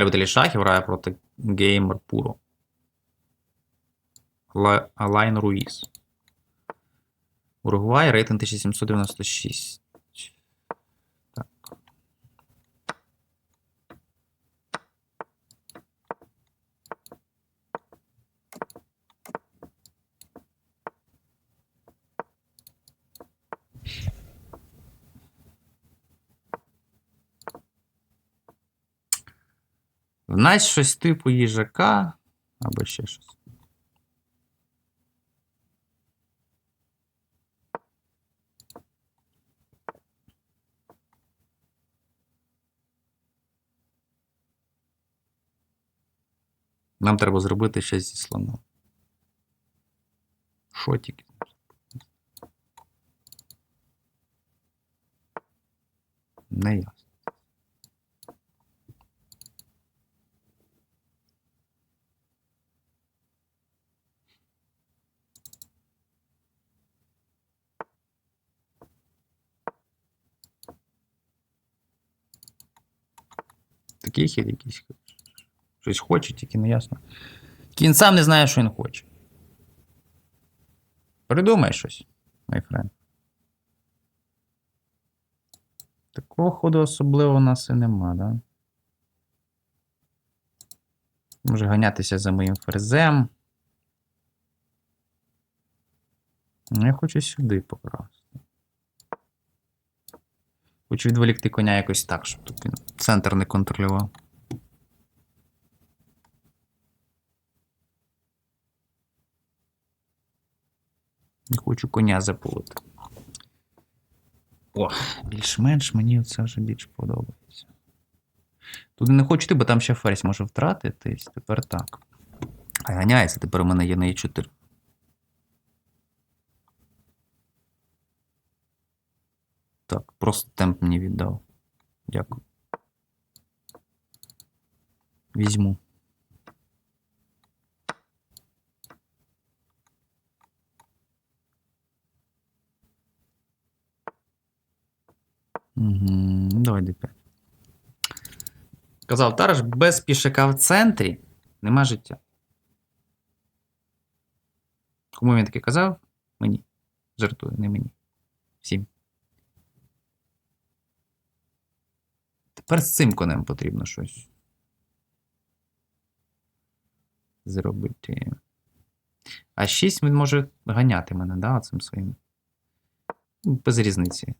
Любителі шахів грає проти Геймер Пуро. Лайн Руїс. Уругвай, рейтинг 1796. В нас щось типу їжака або ще щось. Нам треба зробити щось зі слоном. Що? Не ясно. Такий хід якийсь. Щось хоче, тільки не ясно. Кін сам не знає, що він хоче. Придумай щось, мій френд. Такого ходу особливо у нас і нема, да? Може ганятися за моїм ферзем. Ну, Я хочу сюди покрасти. Хочу відволікти коня якось так, щоб тут він центр не контролював. Не хочу коня запулити. О, більш-менш мені це вже більш подобається. Тут не хочу йти, бо там ще ферзь може втратитись. Тепер так. А ганяється, тепер у мене є на e4. Так, просто темп мені віддав. Дякую. Візьму. Угу. Давай d5. Казав Тараш, без пішака в центрі нема життя. Кому він таке казав? Мені. Жартую, не мені. Всім. Тепер з цим конем потрібно щось зробити. А 6 він може ганяти мене, да, цим своїм. Ну, Без різниці.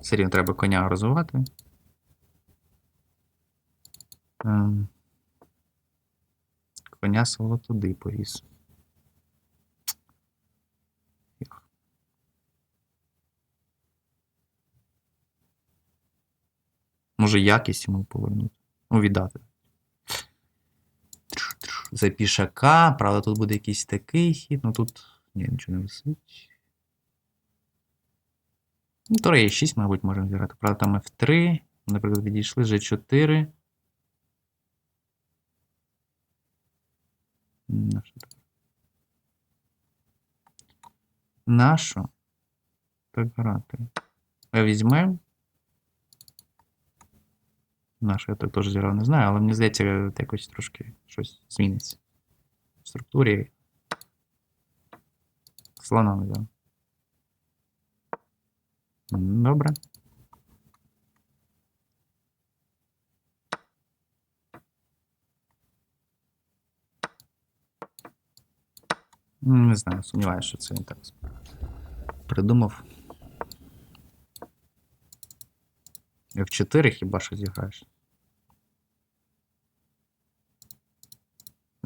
Все рівно треба коня розвивати. Ем, Коня свого туди повіз. Може, якість йому повернути. Ну, віддати. За пішака. Правда, тут буде якийсь такий хід, ну тут ні, нічого не висить. Ну, то є 6, мабуть, можемо зіграти. Правда, там F3. Наприклад, відійшли G4. На що так? На що? Так грати. Візьмемо. На що я теж зіграв, не знаю, але мені здається, якось трошки щось зміниться. В структурі. Слоном, да. Добре. Не знаю, сумніваюся, що це він так придумав. F4 хіба що зіграєш?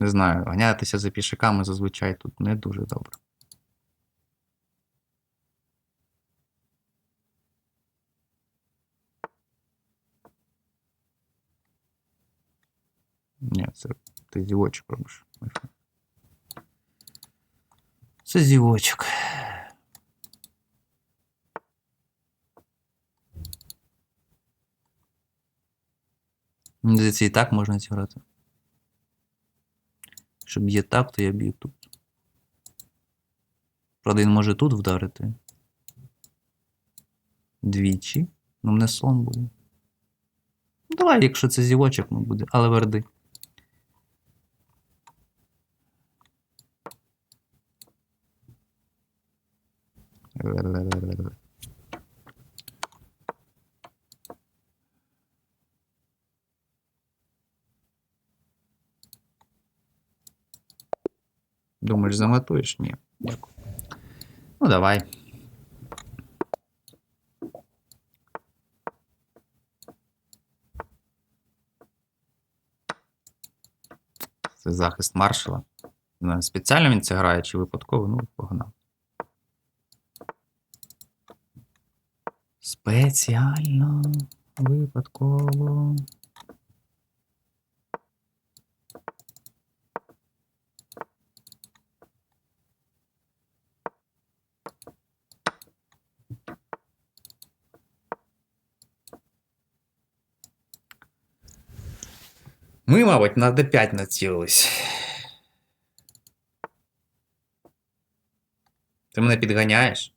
Не знаю, ганятися за пішаками зазвичай тут не дуже добре. Ні, це ти зівочок робиш. Wi-Fi. Це зівочок. Мені здається, і так можна зіграти. Якщо б'є так, то я б'ю тут. Правда, він може тут вдарити. Двічі. Ну, мене слон буде. Ну, давай, якщо це зівочок, ну буде, але верди. Думаєш, заготуєш? Ні. Дякую. Ну, давай. Це захист маршала. Спеціально він це грає чи випадково, ну, погнав. Спеціально, випадково. Ми, мабуть, на D5 націлились. Ти мене підганяєш?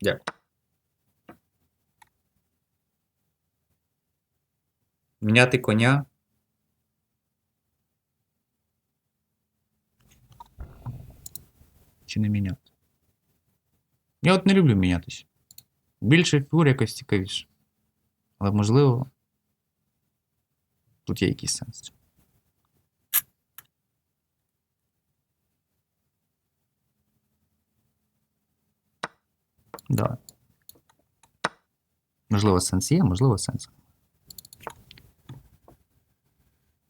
Дякую. Міняти коня. Чи не міняти? Я от не люблю мінятися. Більше фігур якось цікавіше. Але можливо. Тут є якийсь сенс. Да. Можливо, сенс є, можливо, сенс.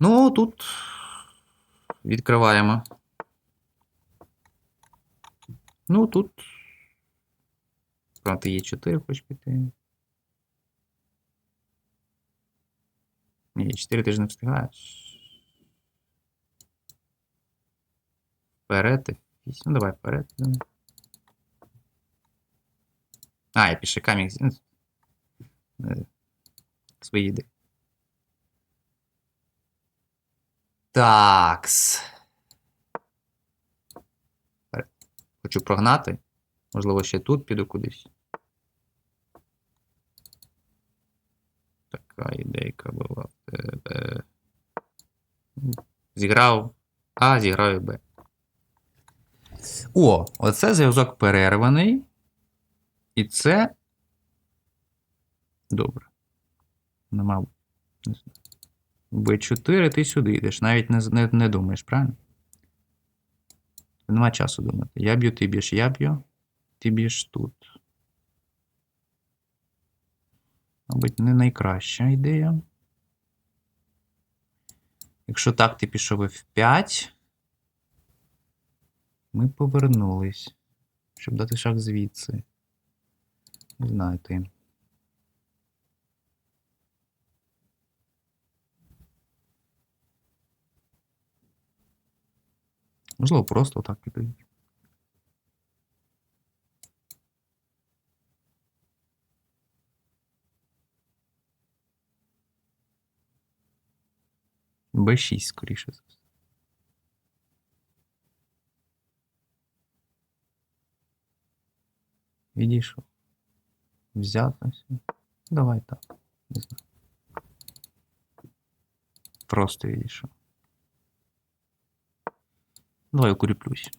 Ну, тут відкриваємо. Ну, тут. Правда, є 4 хоч піти. Ні, 4 ти ж не встигаєш. Вперед. F8. Ну, давай вперед. А, я пише камінь. е, Свої ідеї. Такс. Хочу прогнати. Можливо, ще тут піду кудись. Така ідейка була в тебе. Зіграв А, зіграю Б. О, оце зв'язок перерваний. І це. Добре. Нема. Б4 ти сюди йдеш. Навіть не, не, не думаєш, правильно? Нема часу думати. Я б'ю, ти б'єш, я б'ю. Ти б'єш тут. Мабуть, не найкраща ідея. Якщо так, ти пішов F5. Ми повернулись. Щоб дати шаг звідси. Не знаю ти. Можливо, просто так піти. Б6, скоріше. за все. Відійшов. Взятося. Давай так. Не знаю. Просто відійшов. Давай укріплюсь.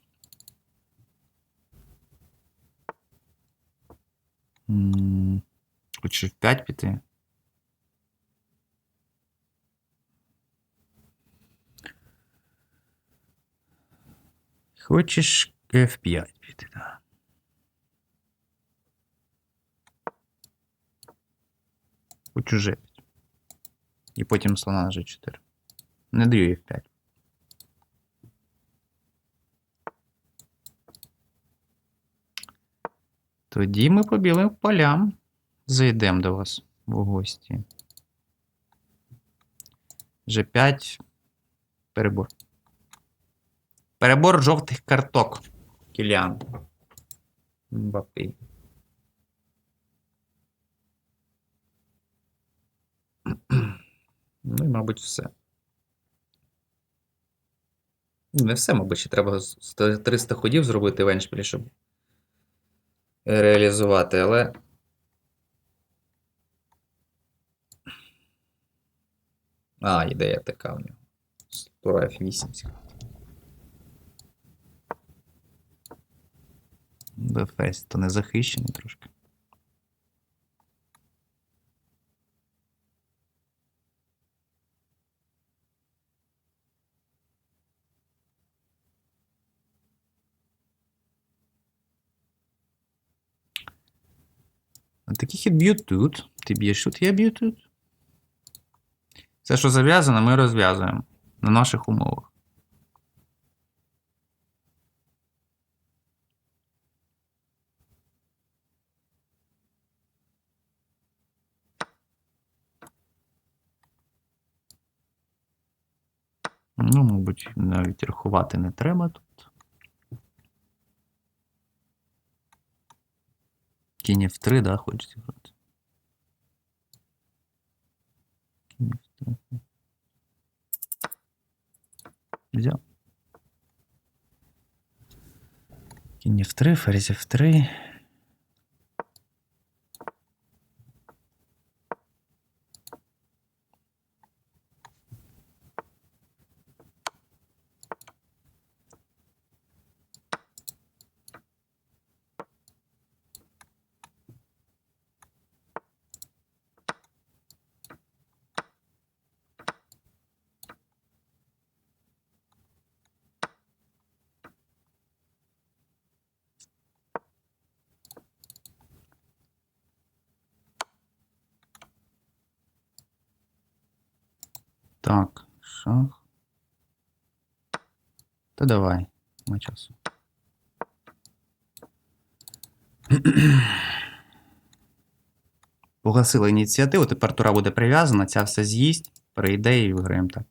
М, Хочеш в 5 піти? Хочеш F5 піти, так. Хочу G5. І потім слона на G4. Не даю F5. Тоді ми по білим полям зайдемо до вас в гості. G5. Перебор. Перебор жовтих карток. Кіліан. Мбаппе. Ну і, мабуть, все. Не все, мабуть, ще треба з- з 300 ходів зробити в Еншпілі, щоб реалізувати, але. А, ідея така в нього. Тура F8. Бефест, то не захищений трошки. А Такий хід б'ють тут. Ти б'єш тут, я б'ю тут. Все, що зав'язано, ми розв'язуємо на наших умовах. Ну, мабуть, навіть рахувати не треба тут. Кінь F3, да, хочеться грати. Кінь F3. Взяв. Кінь F3, ферзь F3. Так, шах. Та давай, нема часу. Погасила ініціативу, тепер тура буде прив'язана, ця все з'їсть, перейде і виграємо так.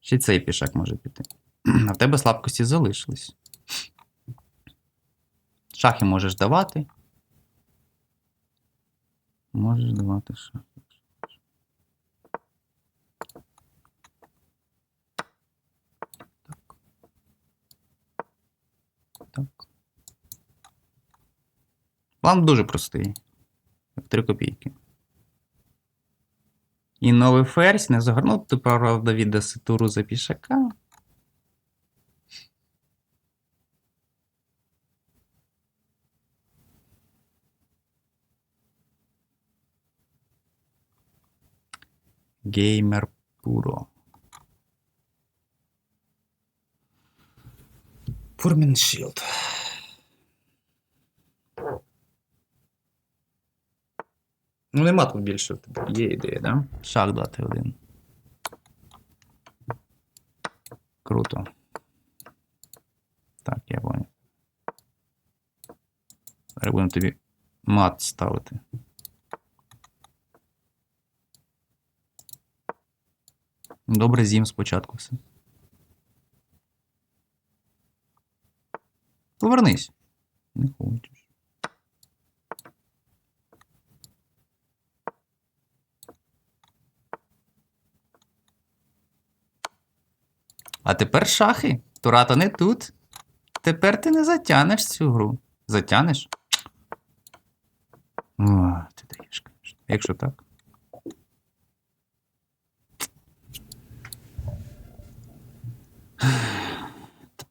Ще цей пішак може піти. А в тебе слабкості залишились. Шахи можеш давати. Можеш давати. Так. План дуже простий. Як три копійки. І новий ферзь не загорнути, правда, віддаси туру за пішака. Геймер Пуро. Фурміншілд. Ну, нема тут більше. Є ідея, да? Шах дати один. Круто. Так, я понял. Будемо тобі мат ставити. Добре, з'їм спочатку все. Повернись. Не хочеш. А тепер шахи. Турато не тут. Тепер ти не затянеш цю гру. Затянеш? О, ти даєш, звісно. Якщо так.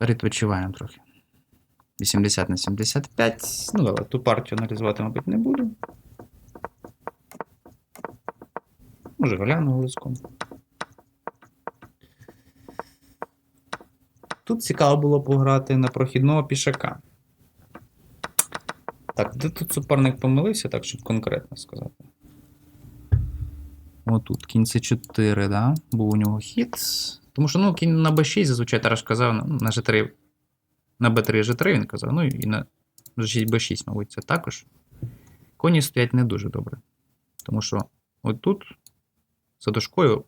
Тепер відпочиваємо трохи. 80 на 75. Ну, але ту партію аналізувати, мабуть, не буду. Може, гляну голоском. Тут цікаво було пограти на прохідного пішака. Так, де тут суперник помилився, так, щоб конкретно сказати. Отут, кінь С4, да? Був у нього хід. Тому що, ну, кінь на Б6 зазвичай Тараш казав, ну, на G3. На Б3 G3 він казав, ну і на G6 Б6, мабуть, це також. Коні стоять не дуже добре. Тому що от тут, за дошкою,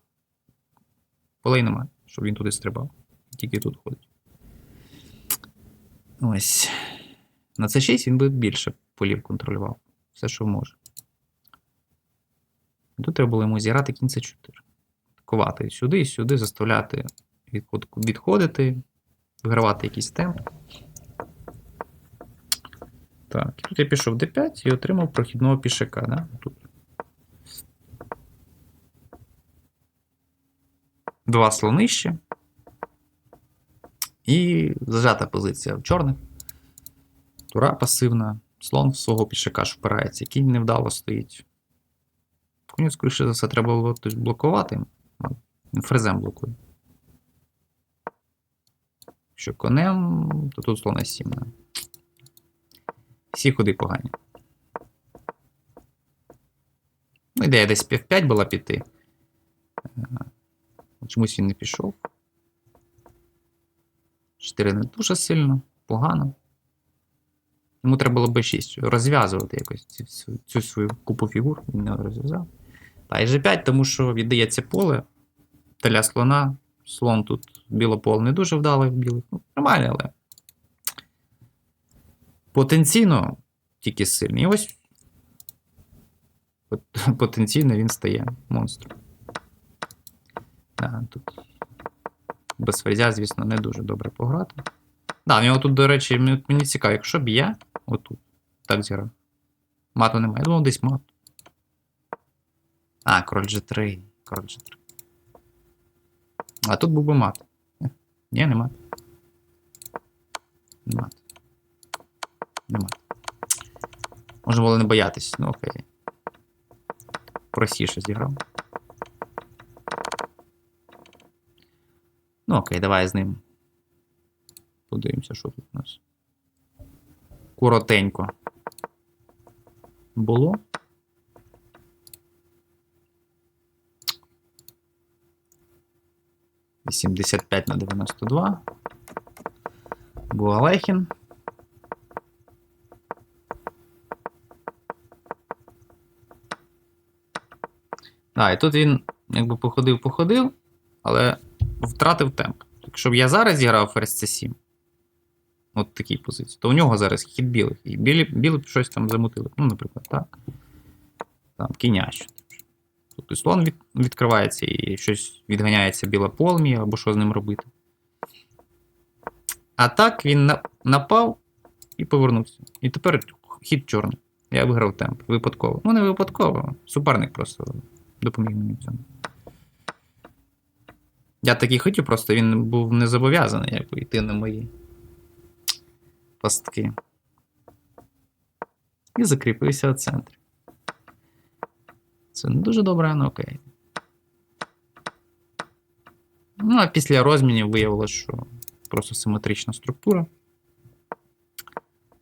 полей немає, щоб він туди стрибав. Тільки тут ходить. Ось. На С6 він би більше полів контролював. Все, що може. Тут треба було йому зіграти кінь С4. Ковати сюди і сюди, заставляти відход- відходити, вигравати якийсь темп. Так, тут я пішов d5 і отримав прохідного пішака, да? Тут. Два слонища. І зажата позиція в чорних. Тура пасивна. Слон в свого пішака впирається. Кінь невдало стоїть. Коню, скоріше за все, треба було тут блокувати. Фрезем блокує. Якщо конем, то тут слон 7. Всі ходи погані. Ну, ідея десь пів 5 була піти. Е, Чомусь він не пішов. 4 не дуже сильно, погано. Йому треба було b6 розв'язувати якось цю, цю свою купу фігур, він не розв'язав. Та і g5, тому що віддається поле для слона. Слон тут білополе не дуже вдалий в білих. Ну, нормально, але. Потенційно тільки сильний. І ось потенційно він стає монстром. Да, тут без фрезя, звісно, не дуже добре пограти. Да, в нього тут, до речі, мені цікаво, якщо б я отут так зіграв. Мату немає. Думав, десь мат. А, король G3. Король G3. А тут був би мат. Ні, не мат. Не мат. Не мат. Можна було не боятись, ну окей. Простіше зіграв. Ну окей, давай з ним. Подивимося, що тут у нас. Коротенько. Було. Вісімдесят п'ять на 92. Буалехін. А, і тут він якби походив-походив, але втратив темп. Якщо б я зараз зіграв ферзь c7, от такій позиції, то у нього зараз хід білих. І білі, білі б щось там замутили. Ну, наприклад, так. Там кіня що. Тобто слон від, відкривається і щось відганяється біла полмі, або що з ним робити. А так він на, напав і повернувся. І тепер хід чорний. Я виграв темп. Випадково. Ну, не випадково. Суперник просто допоміг мені в цьому. Я так і хотів, просто він був не зобов'язаний якби, йти на мої пастки. І закріпився в центрі. Це не дуже добре, але окей. Ну, а після розмінів виявилося, що просто симетрична структура.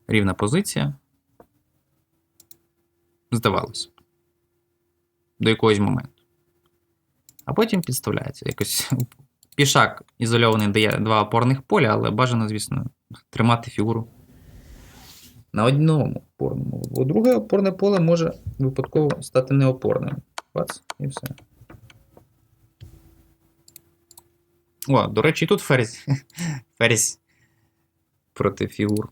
Рівна позиція. Здавалося. До якогось моменту. А потім підставляється. Якось пішак ізольований дає два опорних поля, але бажано, звісно, тримати фігуру на одному опорному. Бо друге опорне поле може випадково стати неопорним. Бац, і все. О, до речі, і тут ферзь. Ферзь проти фігур.